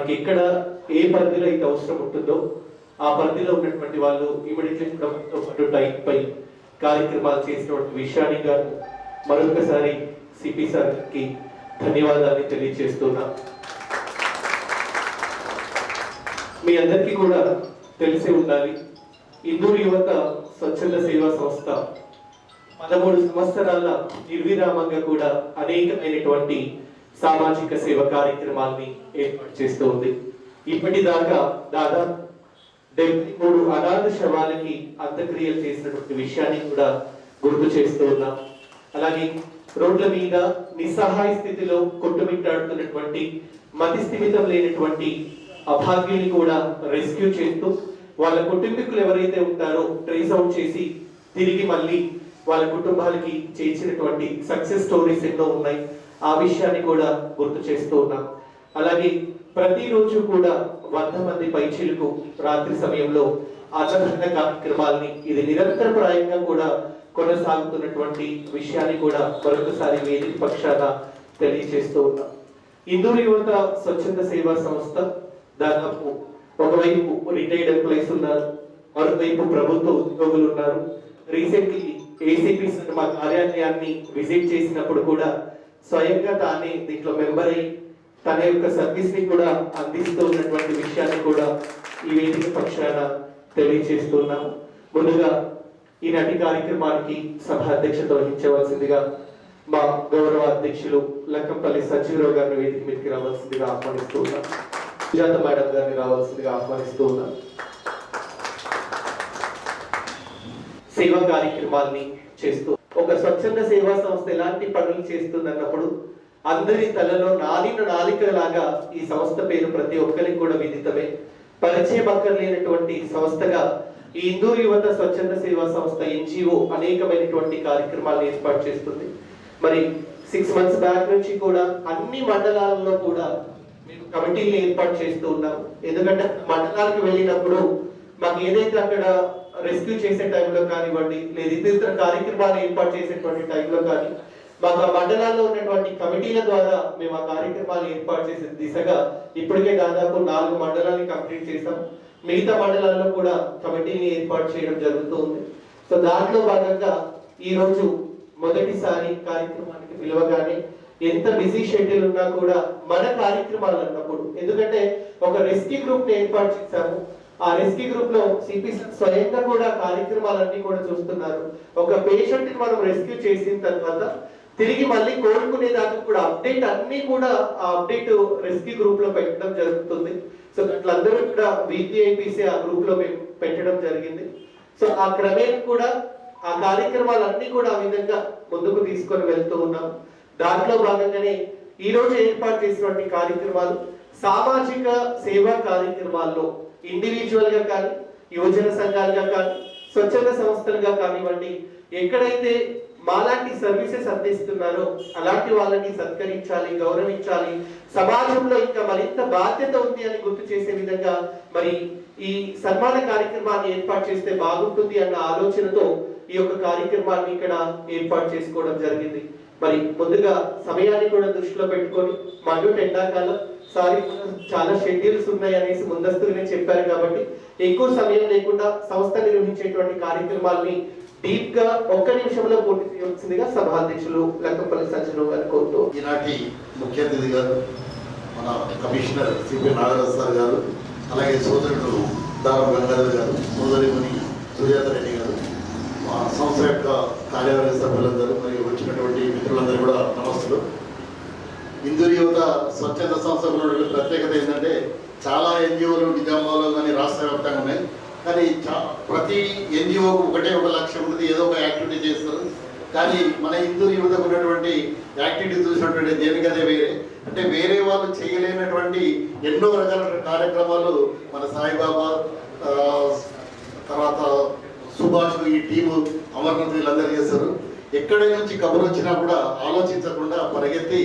మాదిరిగానే మనకి ఎక్కడ ఏ పరిధిలో అయితే అవసరం ఉంటుందో ఆ పరిధిలో ఉన్నటువంటి వాళ్ళు ఇమీడియట్లీ ప్రభుత్వం పాటు టైం పై కార్యక్రమాలు చేసినటువంటి విషయాన్ని గారు మరొకసారి సిపి సార్కి ధన్యవాదాలు తెలియజేస్తున్నా. మీ అందరికీ కూడా తెలిసి ఉండాలి. ఇందూరు యువత స్వచ్ఛంద సేవా సంస్థ. పదమూడు సంవత్సరాల నిర్విరామంగా కూడా అనేకమైనటువంటి సామాజిక సేవ కార్యక్రమాల్ని ఏర్పాటు చేస్తూ ఉంది. ఇప్పటిదాకా దాదాపు డెబ్బై మూడు అనాథ శవాలకి అంత్యక్రియలు చేసినటువంటి విషయాన్ని కూడా గుర్తు చేస్తూ ఉన్నాం. అలాగే రోడ్ల మీద నిస్సహాయ స్థితిలో కొట్టుమిట్టాడుతున్నటువంటి మతి స్థిమితం లేనటువంటి అభాగ్యుని కూడా రెస్క్యూ చేస్తూ వాళ్ళ కుటుంబీకులు ఎవరైతే ఉంటారో ట్రేస్ అవుట్ చేసి తిరిగి మళ్ళీ వాళ్ళ కుటుంబాలకి చేర్చినటువంటి సక్సెస్ స్టోరీస్ ఎన్నో ఉన్నాయి. ఆ విషయాన్ని కూడా గుర్తు చేస్తూ ఉన్నాం. అలాగే ప్రతిరోజు కూడా వంద మంది పైచీలకు రాత్రి సమయంలో అన్నదాన కార్యక్రమాల్ని ఇది నిరంతరప్రాయంగా కూడా కొనసాగుతున్నటువంటి విషయాన్ని కూడా మరొకసారి వేదిక పక్షాన తెలియజేస్తూ ఉన్నాం. ఇందూరు యువత స్వచ్ఛంద సేవా సంస్థ దాదాపు ఒకవైపు రిటైర్డ్ ఎంప్లాయీస్ ఉన్నారు మరోవైపు ప్రభుత్వ ఉద్యోగులు ఉన్నారు. రీసెంట్లీ ఏసీపీ మా కార్యాలయాన్ని విజిట్ చేసినప్పుడు కూడా స్వయంగా తానే దీంట్లో మెంబర్ అయి తన యొక్క సర్వీస్ని కూడా అందిస్తూ ఉన్నటువంటి విషయాన్ని కూడా ఈ వేదిక పక్షాన తెలియజేస్తున్నాము ముందుగా ఈనాటి కార్యక్రమానికి సభ అధ్యక్షత వహించవలసిందిగా మా గౌరవ అధ్యక్షులు లక్కంపల్లి సచివరావు గారిని వేదిక మీదకి రావాల్సిందిగా ఆహ్వానిస్తూ ఉన్నాం. సుజాత మేడం గారిని రావాల్సిందిగా ఆహ్వానిస్తూ ఉన్నాం. సేవా కార్యక్రమాన్ని చేస్తూ ఒక స్వచ్ఛంద సేవా సంస్థ ఎలాంటి పనులు చేస్తుంది అన్నప్పుడు అందరి తలలో నాలిన నాలికలాగా ఈ సంస్థ పేరు ప్రతి ఒక్కరికి కూడా విదితమే. పరిచయం అక్కర్లేనటువంటి సంస్థగా ఈ ఇందూరు యువత స్వచ్ఛంద సేవా సంస్థ ఎన్జిఓ అనేకమైనటువంటి కార్యక్రమాలు ఏర్పాటు చేస్తుంది. మరి సిక్స్ మంత్స్ బ్యాక్ నుంచి కూడా అన్ని మండలాలలో కూడా మేము కమిటీలు ఏర్పాటు చేస్తూ ఉన్నాము. ఎందుకంటే మండలాలకు వెళ్ళినప్పుడు మాకు ఏదైతే అక్కడ రెస్క్యూ చేసే టైంలో కానివ్వండి లేదా ఇతర కార్యక్రమాలు ఏర్పాటు చేసేటువంటి టైంలో కానీ మాకు ఆ మండలాల్లో ఉన్నటువంటి కమిటీల ద్వారా మేము ఆ కార్యక్రమాలు ఏర్పాటు చేసే దిశగా ఇప్పటికే దాదాపు నాలుగు మండలాన్ని కంప్లీట్ చేసాం మిగతా మండలాల్లో కూడా కమిటీని ఏర్పాటు చేయడం జరుగుతుంది. సో దాంట్లో భాగంగా ఈ రోజు మొదటిసారి కార్యక్రమానికి పిలవగానే ఎంత బిజీ షెడ్యూల్ ఉన్నా కూడా మన కార్యక్రమాలు అన్నప్పుడు ఎందుకంటే ఒక రెస్క్యూ గ్రూప్ని ఏర్పాటు చేశాము. ఆ రెస్క్యూ గ్రూప్లో సిపి స్వయంగా కూడా కార్యక్రమాలన్నీ కూడా చూస్తున్నారు. ఒక పేషెంట్ని మనం రెస్క్యూ చేసిన తర్వాత తిరిగి మళ్ళీ కోలుకునే దాకా కూడా అప్డేట్ అన్ని కూడా ఆ అప్డేట్ రెస్క్యూ గ్రూప్లో పెట్టడం జరుగుతుంది. సో అట్లందరూ కూడా విపిఐపిసి ఆ గ్రూప్లో మేము పెట్టడం జరిగింది. సో ఆ క్రమేణ కూడా ఆ కార్యక్రమాలన్నీ కూడా ఆ విధంగా ముందుకు తీసుకొని వెళ్తూ ఉన్నాం. దాంట్లో భాగంగానే ఈ రోజు ఏర్పాటు చేసినటువంటి కార్యక్రమాలు సామాజిక సేవా కార్యక్రమాల్లో ఇండివిజువల్గా కానీ యువజన సంఘాలుగా కానీ స్వచ్ఛంద సంస్థలుగా కానివ్వండి ఎక్కడైతే మాలాంటి సర్వీసెస్ అందిస్తున్నారో అలాంటి వాళ్ళని సత్కరించాలి గౌరవించాలి సమాజంలో ఇంకా మరింత బాధ్యత ఉంది అని గుర్తు చేసే విధంగా మరి ఈ సన్మాన కార్యక్రమాన్ని ఏర్పాటు చేస్తే బాగుంటుంది అన్న ఆలోచనతో ఈ యొక్క కార్యక్రమాన్ని ఇక్కడ ఏర్పాటు చేసుకోవడం జరిగింది. మరి ముందుగా సమయాన్ని కూడా దృష్టిలో పెట్టుకొని మధు ఎండాకాలం సారీ చాలా షెడ్యూల్స్ ఉన్నాయి అనేసి ముందస్తుగానే చెప్పారు కాబట్టి ఎక్కువ సమయం లేకుండా సంస్థ నిర్వహించేటువంటి కార్యక్రమాల్ని డీప్గా ఒక్క నిమిషంలో పూర్తి చేయవలసిందిగా సభాధ్యక్షులు లక్కపల్లి సంజయరావు గారు కోరుతూ ఈనాటి ముఖ్య అతిథి గారు మన కమిషనర్ సిపి నాగరాజు సార్ గారు అలాగే సోదరుడు దారం గంగాధర్ గారు సోదరిమణి సుజాత రెడ్డి గారు మా సంస్థ యొక్క కార్యవర్గ సభ్యులందరూ మరియు వచ్చినటువంటి మిత్రులందరూ కూడా నమస్తులు ఇందూరు యువత స్వచ్ఛంద సంస్థలు ఉన్నటువంటి ప్రత్యేకత ఏంటంటే చాలా ఎన్జిఓలు నిజామాబాద్లో కానీ రాష్ట్ర వ్యాప్తంగా ఉన్నాయి. కానీ చా- ప్రతి ఎన్జిఓకు ఒకటే ఒక లక్ష్యం ఉంది ఏదో ఒక యాక్టివిటీ చేస్తారు. కానీ మన హిందూ యువతకు ఉన్నటువంటి యాక్టివిటీ చూసినటువంటి దేనికదే వేరే? అంటే వేరే వాళ్ళు చేయలేనటువంటి ఎన్నో రకాల కార్యక్రమాలు మన సాయిబాబా తర్వాత సుభాష్ ఈ టీము అమర్నాథ్ వీళ్ళందరూ చేస్తారు ఎక్కడి నుంచి కబురు వచ్చినా కూడా ఆలోచించకుండా పరిగెత్తి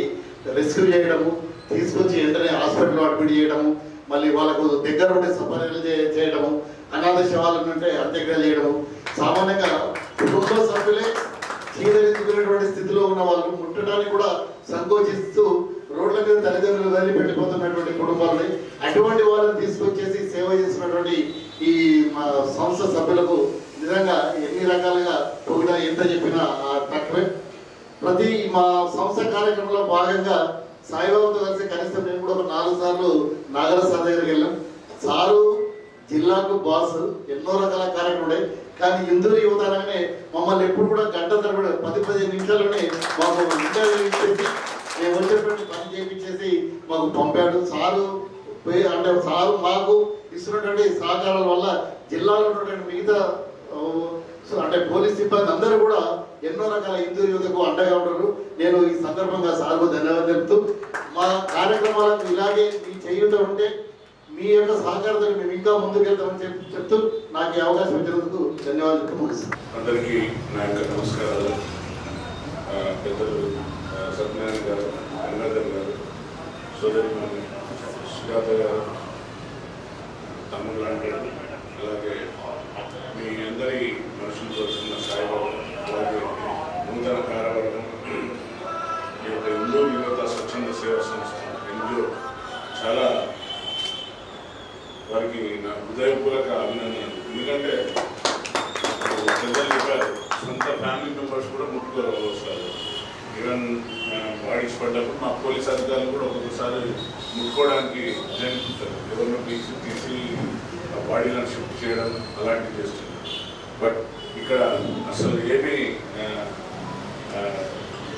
రెస్క్యూ చేయడము తీసుకొచ్చి వెంటనే హాస్పిటల్లో అడ్మిట్ చేయడము మళ్ళీ వాళ్ళకు దగ్గర ఉండే సఫరీలు చేయడము అనాథ శవాలను ఉంటే అంత్యక్రియలు చేయడము. సామాన్యంగా కుటుంబ సభ్యులే చీదరించుకునేటువంటి స్థితిలో ఉన్న వాళ్ళు ముట్టడానికి కూడా సంకోచిస్తూ రోడ్ల మీద తల్లిదండ్రులు తల్లిదండ్రులు వదిలిపెట్టిపోతున్నటువంటి కుటుంబాలని అటువంటి వాళ్ళని తీసుకొచ్చేసి సేవ చేసినటువంటి ఈ మా సంస్థ సభ్యులకు నిజంగా ఎన్ని రకాలుగా పొగిడా ఎంత చెప్పినా ఆ, తక్కువే. ప్రతి మా సంస్థ కార్యక్రమంలో భాగంగా సాయిబాబాతో కలిసి కనీసం మేము కూడా ఒక నాలుగు సార్లు నాగర సార్ దగ్గరికి వెళ్ళాం. సారు జిల్లాకు బాస్ ఎన్నో రకాల కార్యక్రమం ఉన్నాయి. కానీ ఇందులో యువత అనగానే మమ్మల్ని ఎప్పుడు కూడా గంట తరబడి పది పదిహేను నిమిషాల్లోనే మాకు ఇంటర్వ్యూ ఇచ్చేసి మేము వచ్చేటువంటి పని చేయించేసి మాకు పంపాడు. సారు పోయి అంటే సారు మాకు ఇస్తున్నటువంటి సహకారాల వల్ల జిల్లాలో ఉన్నటువంటి మిగతా అంటే పోలీస్ సిబ్బంది అందరూ కూడా ఎన్నో రకాల హిందూ యువతకు అండగా ఉంటారు నేను ఈ సందర్భంగా సార్కు ధన్యవాదాలు చెప్తూ మా కార్యక్రమాలకు ఇలాగే మీ చేయుత ఉంటే మీ యొక్క సహకారంతో మేము ఇంకా ముందుకెళ్తామని చెప్పి చెప్తూ నాకు ఈ అవకాశం ఇచ్చినందుకు ధన్యవాదాలు అందరికీ నా యొక్క నమస్కారాలు. పెద్దలు సత్యనారాయణ గారు గంగాధర్ గారు సోదరి సుజాత గారు తమ్ముడు లాంటి అలాగే మీ అందరి సేవా సంస్థ ఎన్జిఓ చాలా వారికి నా హృదయపూర్వక అభినందనలు. ఎందుకంటే పెద్దలు చెప్పారు సొంత ఫ్యామిలీ మెంబర్స్ కూడా ముట్టుకోరు వస్తారు ఈవెన్ బాడీస్ పడ్డప్పుడు మా పోలీస్ అధికారులు కూడా ఒక్కొక్కసారి ముట్టుకోవడానికి జరుగుతుంటారు ఎవరినో తీసి తీసి ఆ బాడీలను షిఫ్ట్ చేయడం అలాంటివి చేస్తున్నారు బట్ ఇక్కడ అసలు ఏమీ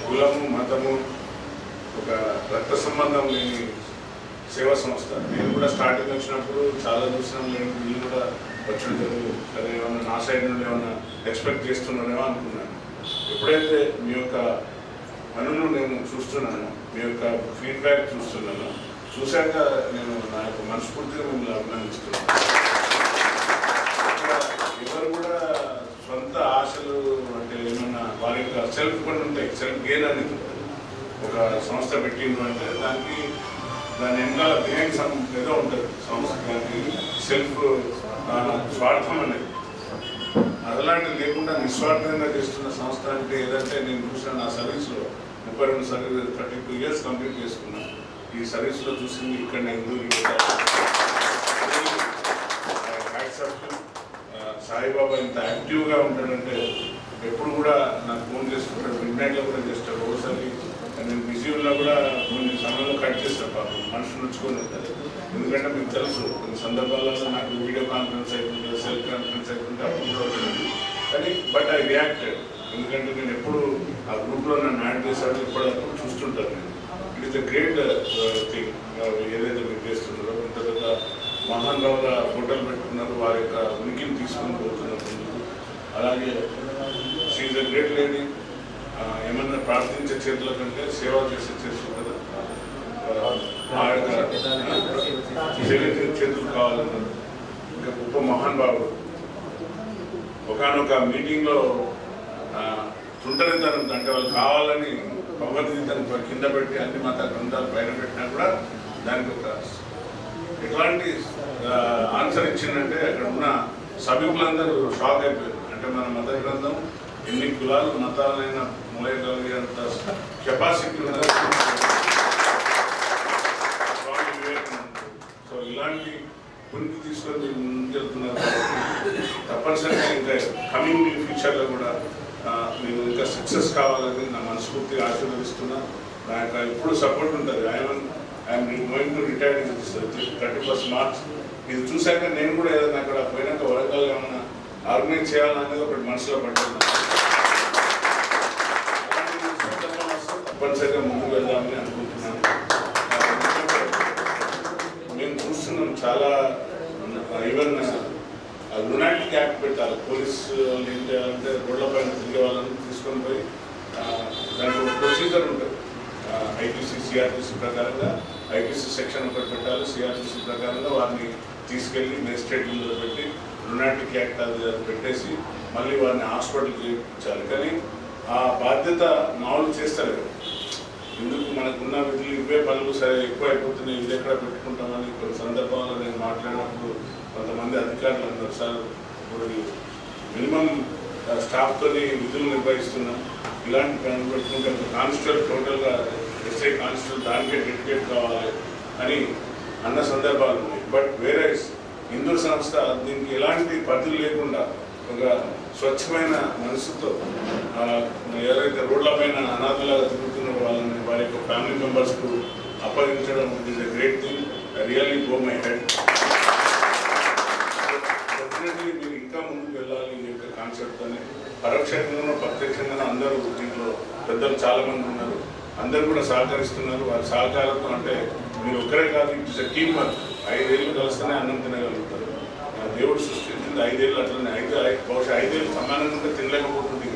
కులము మతము ఒక రక్త సంబంధం లేని సేవా సంస్థ. నేను కూడా స్టార్టింగ్ వచ్చినప్పుడు చాలా చూసినాం నేను వీళ్ళు కూడా వచ్చింటారు సరే ఏమన్నా నా సైడ్ నుండి ఏమన్నా ఎక్స్పెక్ట్ చేస్తున్నానేమో అనుకున్నాను. ఎప్పుడైతే మీ యొక్క పనులు నేను చూస్తున్నాను మీ యొక్క ఫీడ్బ్యాక్ చూస్తున్నాను చూశాక నేను నా యొక్క మనస్ఫూర్తిగా మిమ్మల్ని అభినందిస్తున్నాను. ఎవరు కూడా సొంత ఆశలు అంటే ఏమన్నా వారి యొక్క సెల్ఫ్ కొన్ని ఉంటాయి సెల్ఫ్ గేర్ అనేది ఒక సంస్థ పెట్టిండు అంటే దానికి దాని వెనకాల బిహైండ్ సమ్ ఏదో ఉంటుంది సంస్థ దానికి సెల్ఫ్ స్వార్థం అనేది. అలాంటిది లేకుండా నిస్వార్థంగా చేస్తున్న సంస్థ అంటే ఏదంటే నేను చూసిన నా సర్వీస్లో ముప్పై రెండు service thirty two years complete చేసుకున్నాను ఈ సర్వీస్లో చూసింది ఇక్కడ నేను సాయిబాబా ఇంత యాక్టివ్గా ఉంటాడంటే ఎప్పుడు కూడా నాకు ఫోన్ చేసుకుంటాడు మిడ్ నైట్లో కూడా చేస్తాడు. ఒకసారి నేను బిజీ ఉన్నా కూడా కొన్ని సమయంలో కట్ చేస్తాం పాపం. మనుషులు నడుచుకొని ఉంటారు. ఎందుకంటే మీకు తెలుసు కొన్ని సందర్భాల్లో నాకు వీడియో కాన్ఫరెన్స్ అయిపోతుంది సెల్ కాన్ఫరెన్స్ అయిపోతుంది అప్పుడు కూడా ఉంటుంది. కానీ బట్ ఐ రియాక్టెడ్ ఎందుకంటే నేను ఎప్పుడు ఆ గ్రూప్లో నన్ను యాడ్ చేశాడు ఎప్పుడప్పుడు చూస్తుంటాను నేను. It is the great thing ఏదైతే మీరు చేస్తున్నారో ఇంత పెద్ద మహాన్ రావుల పెట్టుకున్నారు వారి యొక్క ఉనికిని తీసుకొని పోతున్నారు. అలాగే షీఈ్ అ గ్రేట్ లేడీ ఏమన్నా ప్రార్థించే చేతుల కంటే సేవ చేసే చేతులు కదా? ఆ యొక్క చేతులు కావాలన్నారు ఇంకా గొప్ప మహాన్ బాబు. ఒకనొక మీటింగ్లో తుంటరితనం అంటే వాళ్ళు కావాలని భగవద్గీతను కింద పెట్టి అన్ని మత గ్రంథాలు పైన పెట్టినా కూడా దానికి ఒక ఎట్లాంటి ఆన్సర్ ఇచ్చిందంటే అక్కడ ఉన్న సభ్యులందరూ షాక్ అయిపోయారు. అంటే మన మత గ్రంథం ఎన్ని కులాలు మతాలైనా మోయగలిగేంత కెపాసిటీ ఉన్నది స్వామి వివేకానంద సో ఇలాంటి పునికి తీసుకొని మీరు ముందుకెళ్తున్నారు తప్పనిసరిగా ఇంకా కమింగ్ ఫ్యూచర్లో కూడా ఆ, ఇంకా సక్సెస్ కావాలని నా మనస్ఫూర్తిగా ఆశీర్వదిస్తున్నా నా యొక్క ఎప్పుడు సపోర్ట్ ఉంటుంది I'm I'm going to retire thirty first March ఇది చూశాక నేను కూడా ఏదైనా అక్కడ పోయినాక వరంగల్ ఏమైనా ఆర్గనైజ్ చేయాలనేది ఒకటి మనసులో పడుతున్నాను అలాంటి సందర్భం వస్తే తప్పనిసరిగా ముందుకు వెళ్దామని అనుకుంటున్నాను ఆ, ఎందుకంటే మేము చూస్తున్నాం చాలా ఈవెన్ లునాటిక్ యాక్ట్ పెట్టాలి పోలీస్ వాళ్ళు ఏం చేయాలంటే రోడ్ల పైన తిరిగే వాళ్ళని తీసుకొని పోయి ఆ, దానికి ఒక ప్రొసీజర్ ఉంటుంది ఐపీసీ సిఆర్టీసీ ప్రకారంగా ఐపీసీ సెక్షన్ ఒకటి పెట్టాలి సిఆర్టీసీ ప్రకారంగా వారిని తీసుకెళ్ళి మెజిస్ట్రేట్ ముందు పెట్టి రుణాటిక్ యాక్ట్ అది పెట్టేసి మళ్ళీ వారిని హాస్పిటల్కి చేయించాలి కానీ ఆ బాధ్యత మామూలు చేస్తారు కదా. ఎందుకు మనకున్న విధులు ఇవే పనులు సరే ఎక్కువ అయిపోతున్నాయి ఇది ఎక్కడ పెట్టుకుంటామని కొన్ని సందర్భాల్లో నేను మాట్లాడినప్పుడు కొంతమంది అధికారులు అందరు సార్ ఇప్పుడు మినిమం స్టాఫ్తో విధులు నిర్వహిస్తున్నాం ఇలాంటి పనులు పెట్టుకుంటే కానిస్టేబుల్ టోటల్గా ఎస్ఐ కానిస్టేబుల్ దానికే డెడికేట్ కావాలి అని అన్న సందర్భాలు ఉన్నాయి. బట్ వేరే హిందూ సంస్థ దీనికి ఎలాంటి పరిధులు లేకుండా ఒక స్వచ్ఛమైన మనసుతో ఎవరైతే రోడ్ల పైన అనాథలాగా తిరుగుతున్న వాళ్ళని వారి యొక్క ఫ్యామిలీ మెంబర్స్కు అప్పగించడం is a great thing really go my head definitely మీరు ఇంకా ముందుకు వెళ్ళాలి ఈ యొక్క కాన్సెప్ట్ అని పరోక్షంగానూ ప్రత్యక్షంగానూ అందరూ దీంట్లో పెద్దలు చాలామంది ఉన్నారు. అందరూ కూడా సహకరిస్తున్నారు. వారి సహకారంతో అంటే మీరు ఒక్కరే కాదు ఇట్స్ టీమ్ ఐదేళ్ళు కలిస్తేనే అన్నం తినగలుగుతారు. దేవుడు సృష్టించింది ఐదేళ్ళు అట్లనే. ఐదు బహుశా ఐదేళ్ళు సమానంగా తినలేకపోతుంది